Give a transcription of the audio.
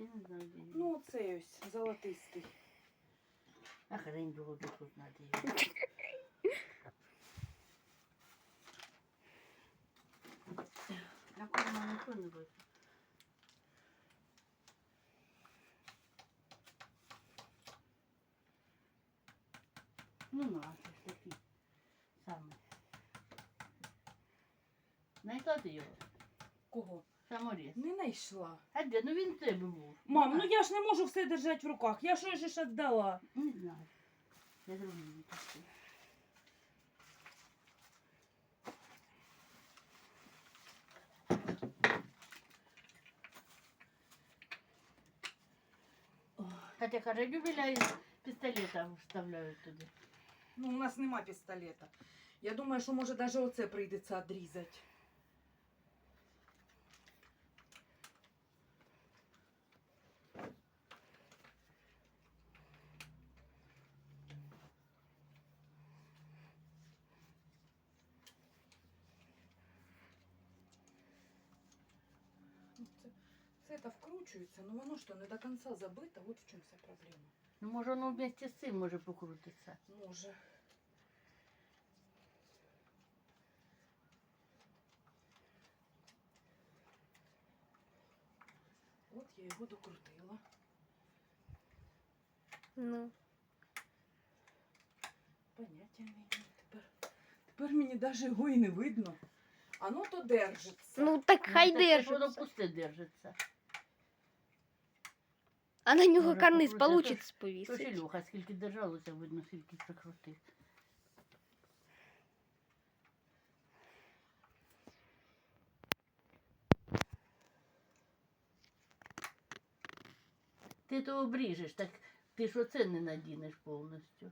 Я не знаю. Ну, оцей ось золотистий. А хрень його душу знати. його. На кого ніхто не буде. Ну, це ж такий самий. Знайшла ти його? Кого? Саморіз. Не знайшла. А де? Ну він в тебе був. Мам, ну я ж не можу все держати в руках. Я що ж віддала? Не знаю. Я другий не такий. Катя каже, любила із пістолета вставляють туди. Ну, у нас нема пістолета. Я думаю, що може навіть оце прийдеться відрізати. Це, це это вкручується, ну воно що не до кінця забито, от в чому вся проблема. Ну, може, воно вместе з цим може покрутитися. Може. От я його докрутила. Ну, Поняття не маю тепер. Тепер мені навіть його і не видно. А ну то держиться. ну так хай Ну, ж Воно держиться. пусте держиться. А на нього Може, карниз покрутити. получиться То повісити. Ілюха, скільки держалося, видно, скільки прикрутив. Ти то обріжеш, так ти ж оце не надінеш повністю.